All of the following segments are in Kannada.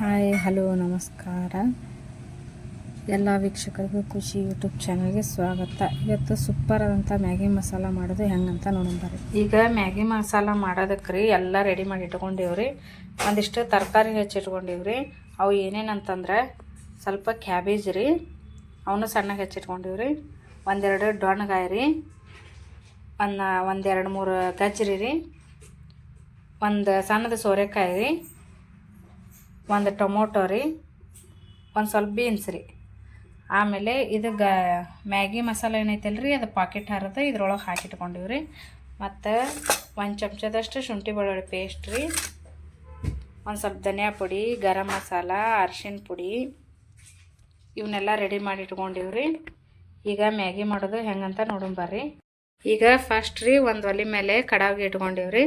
ಹಾಯ್, ಹಲೋ, ನಮಸ್ಕಾರ. ಎಲ್ಲ ವೀಕ್ಷಕರಿಗೂ ಖುಷಿ ಯೂಟ್ಯೂಬ್ ಚಾನಲ್ಗೆ ಸ್ವಾಗತ. ಇವತ್ತು ಸೂಪರ್ ಆದಂಥ ಮ್ಯಾಗಿ ಮಸಾಲ ಮಾಡೋದು ಹೆಂಗಂತ ನೋಡೋಣ ಬರ್ರಿ. ಈಗ ಮ್ಯಾಗಿ ಮಸಾಲ ಮಾಡೋದಕ್ಕೆ ರೀ ಎಲ್ಲ ರೆಡಿ ಮಾಡಿ ಇಟ್ಕೊಂಡೀವ್ರಿ. ಒಂದಿಷ್ಟು ತರಕಾರಿ ಹೆಚ್ಚಿಟ್ಕೊಂಡಿವ್ರಿ ಅವು ಏನೇನಂತಂದ್ರೆ ಸ್ವಲ್ಪ ಕ್ಯಾಬೇಜ್ ರೀ ಅವನ್ನು ಸಣ್ಣಗೆ ಹೆಚ್ಚಿಟ್ಕೊಂಡಿವ್ರಿ ಒಂದೆರಡು ಡೊಣ್ಣಗಾಯಿ ರೀ ಒಂದು ಒಂದೆರಡು ಮೂರು ಗಜ್ಜರಿ ರೀ, ಒಂದು ಸಣ್ಣದ ಸೋರೆಕಾಯಿ ರೀ ಒಂದು ಟೊಮೊಟೊ ರೀ, ಒಂದು ಸ್ವಲ್ಪ ಬೀನ್ಸ್ ರೀ. ಆಮೇಲೆ ಇದು ಗ, ಮ್ಯಾಗಿ ಮಸಾಲ ಏನೈತಲ್ಲ ರೀ ಅದು ಪಾಕೆಟ್ ಹರಿದು ಇದ್ರೊಳಗೆ ಹಾಕಿಟ್ಕೊಂಡಿವಿ ರೀ. ಮತ್ತು ಒಂದು ಚಮಚದಷ್ಟು ಶುಂಠಿ ಬೆಳ್ಳುಳ್ಳಿ ಪೇಸ್ಟ್ ರೀ. ಒಂದು ಸ್ವಲ್ಪ ಧನಿಯಾ ಪುಡಿ, ಗರಂ ಮಸಾಲ, ಅರ್ಶಿಣ ಪುಡಿ ಇವನ್ನೆಲ್ಲ ರೆಡಿ ಮಾಡಿ ಇಟ್ಕೊಂಡಿವಿ ರೀ. ಈಗ ಮ್ಯಾಗಿ ಮಾಡೋದು ಹೆಂಗಂತ ನೋಡೋಣ ಬರ್ರಿ. ಈಗ ಫಸ್ಟ್ ರೀ ಒಂದು ಒಲೆ ಮೇಲೆ ಕಡಾವಿಗೆ ಇಟ್ಕೊಂಡಿವಿ ರೀ.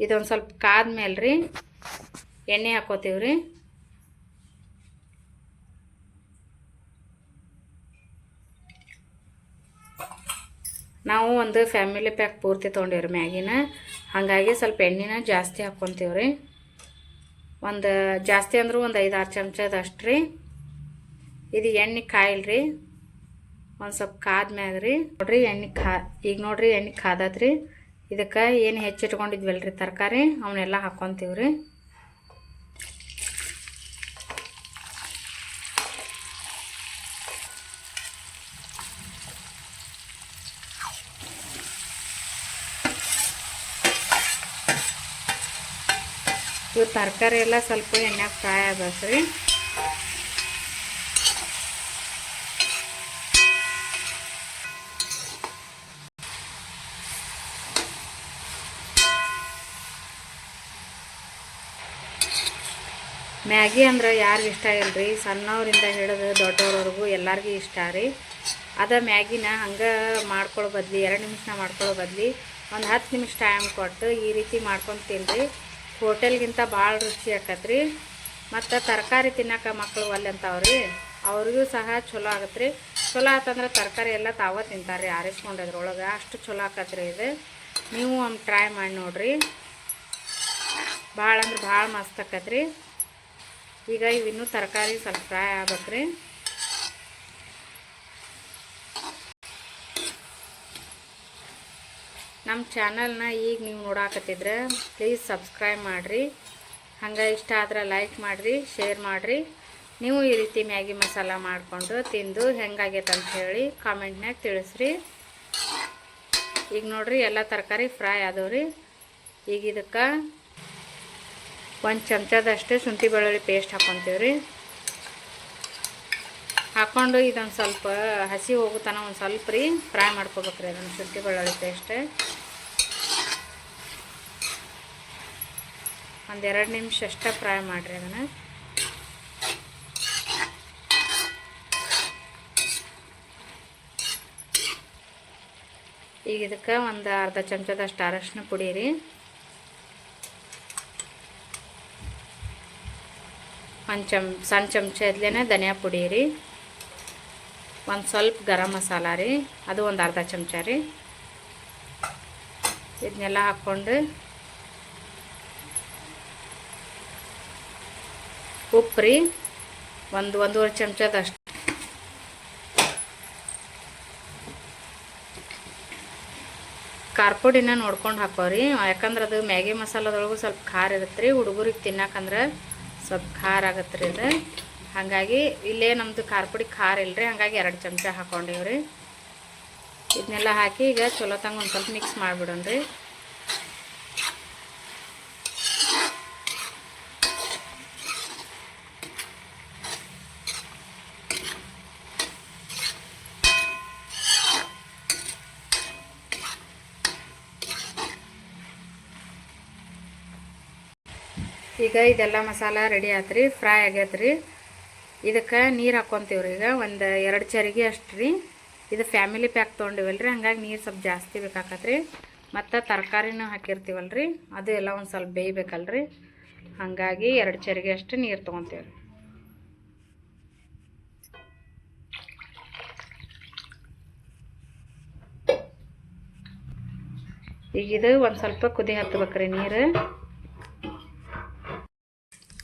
ಇದೊಂದು ಸ್ವಲ್ಪ ಕಾದ ಮೇಲೆ ರೀ. ಎಣ್ಣೆ ಹಾಕೋತೀವಿ ರೀ ನಾವು ಒಂದು ಫ್ಯಾಮಿಲಿ ಪ್ಯಾಕ್ ಪೂರ್ತಿ ತೊಗೊಂಡಿವ್ರಿ ಮ್ಯಾಗಿನ. ಹಾಗಾಗಿ ಸ್ವಲ್ಪ ಎಣ್ಣೆನ ಜಾಸ್ತಿ ಹಾಕ್ಕೊತೀವಿ ರೀ ಒಂದು ಜಾಸ್ತಿ ಅಂದರೂ ಒಂದು ಐದು ಆರು ಚಮಚದಷ್ಟು ರೀ ಇದು ಎಣ್ಣೆ ಕಾಯಿಲ್ರಿ. ಒಂದು ಸ್ವಲ್ಪ ಕಾದ್ಮ್ಯಾಗ ರೀ ನೋಡ್ರಿ ಎಣ್ಣೆ ಖಾ ಈಗ ನೋಡ್ರಿ ಎಣ್ಣೆ ಕಾದತ್ರಿ. ಇದಕ್ಕೆ ಏನು ಹೆಚ್ಚಿಟ್ಕೊಂಡಿದ್ವಲ್ರಿ ತರಕಾರಿ, ಅವನ್ನೆಲ್ಲ ಹಾಕ್ಕೊತೀವಿ ರೀ ಇವು ತರಕಾರಿ ಎಲ್ಲ ಸ್ವಲ್ಪ ಎಣ್ಣೆಗೆ ಫ್ರೈ ಆಗ್ಬೇಕು ರೀ ಮ್ಯಾಗಿ ಅಂದ್ರೆ ಯಾರಿಗೂ ಇಷ್ಟ ಇಲ್ರಿ? ಸಣ್ಣವರಿಂದ ಹಿಡಿದು ದೊಡ್ಡವ್ರವರೆಗೂ ಎಲ್ಲರಿಗೂ ಇಷ್ಟ ರೀ. ಅದ ಮ್ಯಾಗಿನ ಹಂಗೆ ಮಾಡ್ಕೊಳ್ಳೋ ಬದ್ಲಿ, ಎರಡು ನಿಮಿಷನ ಮಾಡ್ಕೊಳ್ಳೋ ಬದ್ಲಿ ಒಂದು ಹತ್ತು ನಿಮಿಷ ಟೈಮ್ ಕೊಟ್ಟು ಈ ರೀತಿ ಮಾಡ್ಕೊಂಡು ತಿನ್ರಿ. ಹೋಟೆಲ್ಗಿಂತ ಭಾಳ ರುಚಿ ಆಕತ್ರಿ. ಮತ್ತು ತರಕಾರಿ ತಿನ್ನಕ್ಕೆ ಮಕ್ಕಳು ಒಲ್ಲೆ ರೀ ಅವ್ರಿಗೂ ಸಹ ಚಲೋ ಆಗತ್ತೆ ರೀ ಚಲೋ ಆತಂದ್ರೆ ತರಕಾರಿ ಎಲ್ಲ ತಾವ ತಿಂತಾರೆ ರೀ ಆರಿಸ್ಕೊಂಡದ್ರೊಳಗೆ ಅಷ್ಟು ಚಲೋ ಆಕತ್ರಿ ಇದು. ನೀವು ಒಂದು ಟ್ರೈ ಮಾಡಿ ನೋಡಿರಿ. ಭಾಳ ಅಂದ್ರೆ ಭಾಳ ಮಸ್ತ್ ಆಕತ್ರಿ. ಈಗ ಇವಿನ್ನೂ ತರಕಾರಿ ಸ್ವಲ್ಪ ಫ್ರೈ ಆಗ್ಬೇಕ್ರಿ. ನಮ್ಮ ಚಾನಲ್ನ ಈಗ ನೀವು ನೋಡಾಕತ್ತಿದ್ರೆ ಪ್ಲೀಸ್ ಸಬ್ಸ್ಕ್ರೈಬ್ ಮಾಡಿರಿ. ಹಂಗೆ ಇಷ್ಟ ಆದ್ರೆ ಲೈಕ್ ಮಾಡಿರಿ ಶೇರ್ ಮಾಡಿರಿ. ನೀವು ಈ ರೀತಿ ಮ್ಯಾಗಿ ಮಸಾಲ ಮಾಡಿಕೊಂಡು ತಿಂದು ಹೆಂಗಾಗೈತೆ ಅಂತ ಹೇಳಿ ಕಾಮೆಂಟ್ನಾಗ ತಿಳಿಸ್ರಿ. ಈಗ ನೋಡಿರಿ ಎಲ್ಲ ತರಕಾರಿ ಫ್ರೈ ಆದವ್ರಿ. ಈಗ ಇದಕ್ಕೆ ಒಂದು ಚಮಚದಷ್ಟು ಶುಂಠಿ ಬೆಳ್ಳುಳ್ಳಿ ಪೇಸ್ಟ್ ಹಾಕ್ಕೊತೀವಿ ರೀ ಹಾಕ್ಕೊಂಡು ಇದೊಂದು ಸ್ವಲ್ಪ ಹಸಿ ಹೋಗುತ್ತಾನ ಒಂದು ಸ್ವಲ್ಪ ರೀ ಫ್ರೈ ಮಾಡ್ಕೋಬೇಕ್ರಿ ಅದನ್ನು ಶುಂಠಿ ಬೆಳ್ಳುಳ್ಳಿ ಪೇಸ್ಟ್ ಒಂದು ಎರಡು ನಿಮಿಷ ಅಷ್ಟೇ ಫ್ರೈ ಮಾಡಿರಿ ಅದನ್ನು. ಈಗ ಇದಕ್ಕೆ ಒಂದು ಅರ್ಧ ಚಮಚದಷ್ಟು ಅರಶಿನ ಪುಡಿ ರೀ. ಒಂದು ಚಮ್ ಸಣ್ಣ ಚಮಚದ್ಲೇ ಧನಿಯಾ ಪುಡಿ ರೀ. ಒಂದು ಸ್ವಲ್ಪ ಗರಂ ಮಸಾಲ ರೀ. ಅದು ಒಂದು ಅರ್ಧ ಚಮಚ ರೀ. ಇದನ್ನೆಲ್ಲ ಹಾಕ್ಕೊಂಡು ಉಪ್ಪು ರೀ. ಒಂದು ಒಂದೂವರೆ ಚಮಚದಷ್ಟು ಖಾರ ಪುಡಿನ ನೋಡ್ಕೊಂಡು ಹಾಕೋರಿ ಯಾಕಂದ್ರೆ ಅದು ಮ್ಯಾಗಿ ಮಸಾಲದೊಳಗೂ ಸ್ವಲ್ಪ ಖಾರ ಇರುತ್ತೆ ರೀ. ಹುಡುಗರಿಗೆ ತಿನ್ನಕಂದ್ರೆ ಸ್ವಲ್ಪ ಖಾರ ಆಗತ್ತೆ ರೀ ಇದು ಹಾಗಾಗಿ ಇಲ್ಲೇ ನಮ್ಮದು ಖಾರ ಪುಡಿ ಖಾರ ಇಲ್ಲರಿ ಹಾಗಾಗಿ ಎರಡು ಚಮಚ ಹಾಕೊಂಡಿವ್ರಿ. ಇದನ್ನೆಲ್ಲ ಹಾಕಿ ಈಗ ಚಲೋ ತಂಗ ಒಂದು ಸ್ವಲ್ಪ ಮಿಕ್ಸ್ ಮಾಡಿಬಿಡೋಣ್ರಿ. ಈಗ ಇದೆಲ್ಲ ಮಸಾಲ ರೆಡಿ ಆತ್ರಿ ಫ್ರೈ ಆಗೈತ್ರಿ ಇದಕ್ಕೆ ನೀರು ಹಾಕ್ಕೊತೀವ್ರಿ ಈಗ. ಒಂದು ಎರಡು ಚರಿಗೆ ಅಷ್ಟು ರೀ. ಇದು ಫ್ಯಾಮಿಲಿ ಪ್ಯಾಕ್ ತೊಗೊಂಡಿವಲ್ರಿ, ಹಂಗಾಗಿ ನೀರು ಸ್ವಲ್ಪ ಜಾಸ್ತಿ ಬೇಕಾಕತ್ರಿ. ಮತ್ತು ತರಕಾರಿನೂ ಹಾಕಿರ್ತೀವಲ್ರಿ, ಅದು ಎಲ್ಲ ಒಂದು ಸ್ವಲ್ಪ ಬೇಯ್ಬೇಕಲ್ರಿ. ಹಾಗಾಗಿ ಎರಡು ಚರಿಗೆ ಅಷ್ಟು ನೀರು ತೊಗೊತೀವ್ರಿ. ಈಗ ಇದು ಒಂದು ಸ್ವಲ್ಪ ಕುದಿ ಹತ್ತಬೇಕ್ರಿ ನೀರು.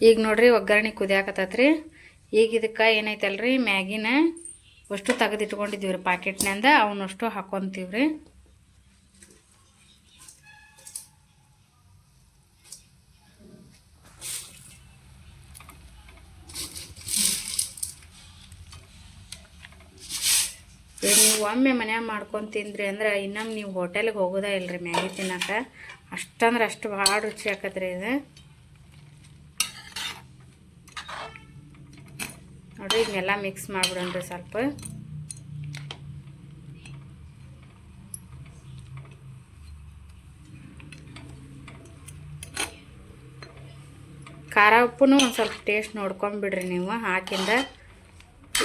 ಈಗ ನೋಡ್ರಿ ಒಗ್ಗರಣೆ ಕುದಿಯಾಕತ್ತೈತ್ರಿ. ಈಗ ಇದಕ್ಕೆ ಏನೈತಲ್ರಿ, ಮ್ಯಾಗಿನ ಅಷ್ಟು ತೆಗೆದಿಟ್ಕೊಂಡಿದ್ದೀವಿ ರೀ ಪಾಕೆಟ್ನಿಂದ ಅವನಷ್ಟು ಹಾಕೊತೀವಿ ರೀ ನೀವು ಒಮ್ಮೆ ಮನ್ಯಾಗ ಮಾಡ್ಕೊಂಡು ತಿಂದ್ರಿ ಅಂದ್ರೆ ಇನ್ನೊಮ್ಮೆ ನೀವು ಹೋಟೆಲ್ಗೆ ಹೋಗೋದೇ ಇಲ್ಲರಿ ಮ್ಯಾಗಿ ತಿನ್ನಕ್ಕೆ. ಅಷ್ಟಂದ್ರೆ ಅಷ್ಟು ಭಾಳ ರುಚಿ ಆಕತ್ರಿ ಇದು. ನೋಡ್ರಿ, ಇದನ್ನೆಲ್ಲ ಮಿಕ್ಸ್ ಮಾಡ್ಬಿಡೋಣ್ರಿ ಸ್ವಲ್ಪ. ಖಾರ ಉಪ್ಪು ಒಂದು ಸ್ವಲ್ಪ ಟೇಸ್ಟ್ ನೋಡ್ಕೊಂಬಿಡ್ರಿ ನೀವು ಹಾಕಿಂದ.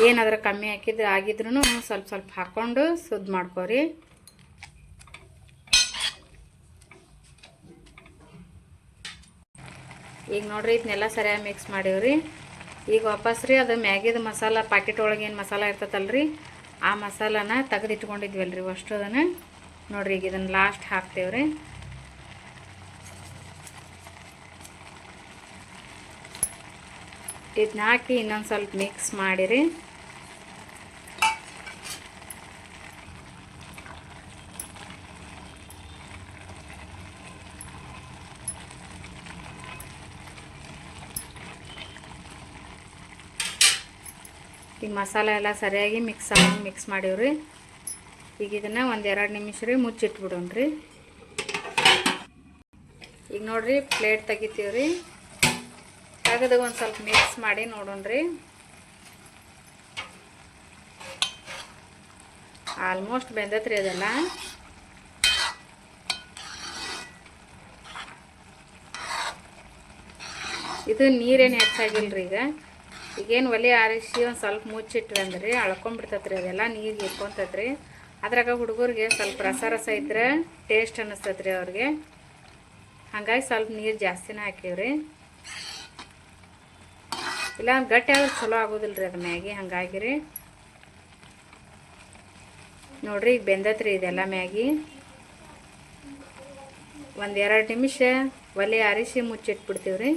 ಏನಾದ್ರೂ ಕಮ್ಮಿ ಹಾಕಿದ್ರೆ ಆಗಿದ್ರೂ ಸ್ವಲ್ಪ ಸ್ವಲ್ಪ ಹಾಕ್ಕೊಂಡು ಸುದ್ದು ಮಾಡ್ಕೋರಿ. ಈಗ ನೋಡ್ರಿ, ಇದನ್ನೆಲ್ಲ ಸರಿಯಾಗಿ ಮಿಕ್ಸ್ ಮಾಡೀವ್ರಿ. ಈಗ ವಾಪಸ್ ರೀ, ಅದು ಮ್ಯಾಗಿದ ಮಸಾಲ ಪ್ಯಾಕೆಟ್ ಒಳಗೆ ಏನು ಮಸಾಲ ರೀ ಆ ಮಸಾಲಾನ ರೀ ಅಷ್ಟು ಅದನ್ನು. ನೋಡಿರಿ ಈಗ ಇದನ್ನು ಲಾಸ್ಟ್ ಹಾಕ್ತೇವೆ ರೀ. ಇದನ್ನ ಹಾಕಿ ಇನ್ನೊಂದು ಸ್ವಲ್ಪ ಮಿಕ್ಸ್ ಮಾಡಿರಿ ಈಗ ಮಸಾಲೆ ಎಲ್ಲ ಸರಿಯಾಗಿ ಮಿಕ್ಸ್ ಆಗಿ ಮಿಕ್ಸ್ ಮಾಡೀವ್ರಿ. ಈಗ ಇದನ್ನು ಒಂದು ಎರಡು ನಿಮಿಷ ರೀ ಮುಚ್ಚಿಟ್ಬಿಡೋಣ ರೀ ಈಗ ನೋಡಿರಿ ಪ್ಲೇಟ್ ತೆಗಿತೀವ್ರಿ. ತೆಗೆದು ಒಂದು ಸ್ವಲ್ಪ ಮಿಕ್ಸ್ ಮಾಡಿ ನೋಡೋಣ್ರಿ. ಆಲ್ಮೋಸ್ಟ್ ಬೆಂದತ್ರಿ ಅದೆಲ್ಲ. ಇದು ನೀರೇನು ಹೆಚ್ಚಾಗಿಲ್ರಿ ಈಗ? ಈಗೇನು ಒಲೆ ಆರಿಸಿ ಒಂದು ಸ್ವಲ್ಪ ಮುಚ್ಚಿಟ್ವಿ ಅಂದ್ರೆ ಅಳ್ಕೊಂಬಿಡ್ತೈತ್ರಿ ಅದೆಲ್ಲ ನೀರು ಇಟ್ಕೊಂತೈತ್ರಿ ಅದ್ರಾಗ ಹುಡುಗರಿಗೆ ಸ್ವಲ್ಪ ರಸ ರಸ ಇದ್ರೆ ಟೇಸ್ಟ್ ಅನ್ನಿಸ್ತೈತ್ರಿ ಅವ್ರಿಗೆ. ಹಾಗಾಗಿ ಸ್ವಲ್ಪ ನೀರು ಜಾಸ್ತಿನೇ ಹಾಕಿವ್ರಿ. ಇಲ್ಲ ಗಟ್ಟಿ ಆದ್ರೆ ಚಲೋ ಆಗೋದಿಲ್ಲ ರೀ ಅದು ಮ್ಯಾಗಿ ಹಂಗಾಗಿ ರೀ ನೋಡ್ರಿ ಈಗ ಬೆಂದತ್ರಿ ಇದೆಲ್ಲ ಮ್ಯಾಗಿ. ಒಂದು ಎರಡು ನಿಮಿಷ ಒಲೆ ಆರಿಸಿ ಮುಚ್ಚಿಟ್ಬಿಡ್ತೀವಿ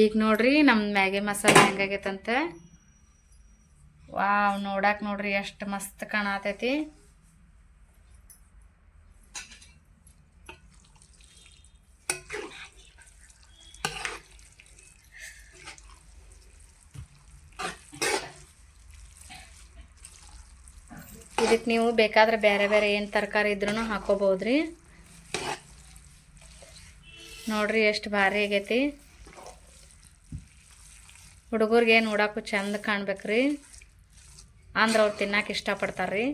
ಈಗ ನೋಡ್ರಿ ನಮ್ಮ ಮ್ಯಾಗಿ ಮಸಾಲೆ ಹೆಂಗಾಗೈತಂತೆ. ವಾವ್ ನೋಡಕ್ಕೆ ನೋಡ್ರಿ ಎಷ್ಟು ಮಸ್ತ್ ಕಾಣತೈತಿ. ಇದಕ್ಕೆ ನೀವು ಬೇಕಾದ್ರೆ ಬೇರೆ ಬೇರೆ ಏನು ತರಕಾರಿ ಇದ್ರೂ ಹಾಕೋಬೋದ್ರಿ. ನೋಡ್ರಿ ಎಷ್ಟು ಭಾರಿ ಆಗೈತಿ. ಹುಡುಗರಿಗೆ ನೋಡಕ್ಕೂ ಚಂದ ಕಾಣ್ಬೇಕ್ರಿ. ಅಂದ್ರೆ ಅವ್ರು ತಿನ್ನಕ್ಕೆ ಇಷ್ಟಪಡ್ತಾರೆ ರೀ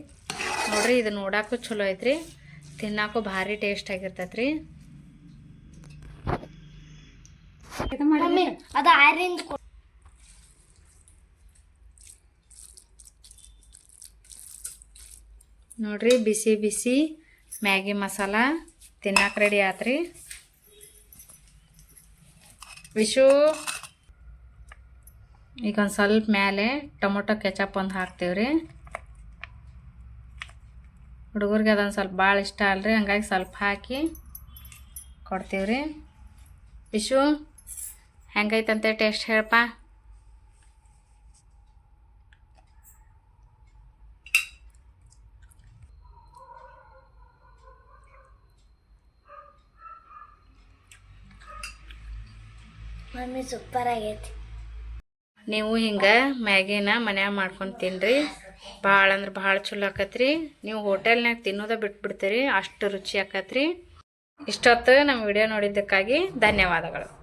ನೋಡ್ರಿ ಇದು ನೋಡಕ್ಕೂ ಚಲೋ ಐತ್ರಿ. ತಿನ್ನಕ್ಕೂ ಭಾರಿ ಟೇಸ್ಟ್ ಆಗಿರ್ತೈತೆ ರೀ ಅದು ಆರೆಂಜ್ ನೋಡ್ರಿ ಬಿಸಿ ಬಿಸಿ ಮ್ಯಾಗಿ ಮಸಾಲ ತಿನ್ನಕ್ಕೆ ರೆಡಿ ಆತ್ರಿ. ವಿಶು ಈಗ ಒಂದು ಸ್ವಲ್ಪ ಮೇಲೆ ಟೊಮೊಟೊ ಕೆಚಪ್ ಒಂದು ಹಾಕ್ತೀವ್ರಿ. ಹುಡುಗರಿಗೆ ಅದೊಂದು ಸ್ವಲ್ಪ ಭಾಳ ಇಷ್ಟ ಅಲ್ರಿ, ಹಂಗಾಗಿ ಸ್ವಲ್ಪ ಹಾಕಿ ಕೊಡ್ತೀವ್ರಿ. ವಿಶು, ಹೆಂಗೈತಂತೆ ಟೇಸ್ಟ್ ಹೇಳಪ್ಪ? ಮಮ್ಮಿ ಸೂಪರ್ ಆಗೈತಿ. ನೀವು ಹಿಂಗೆ ಮ್ಯಾಗಿನ ಮನ್ಯಾಗ ಮಾಡ್ಕೊಂಡು ತಿನ್ನಿರಿ ಭಾಳ ಅಂದ್ರೆ ಭಾಳ ಚಲೋ ಆಕತ್ರಿ. ನೀವು ಹೋಟೆಲ್ನಾಗ ತಿನ್ನೋದ ಬಿಟ್ಬಿಡ್ತೀರಿ, ಅಷ್ಟು ರುಚಿ ಆಕತ್ರಿ. ಇಷ್ಟೊತ್ತು ನಮ್ಮ ವಿಡಿಯೋ ನೋಡಿದ್ದಕ್ಕಾಗಿ ಧನ್ಯವಾದಗಳು.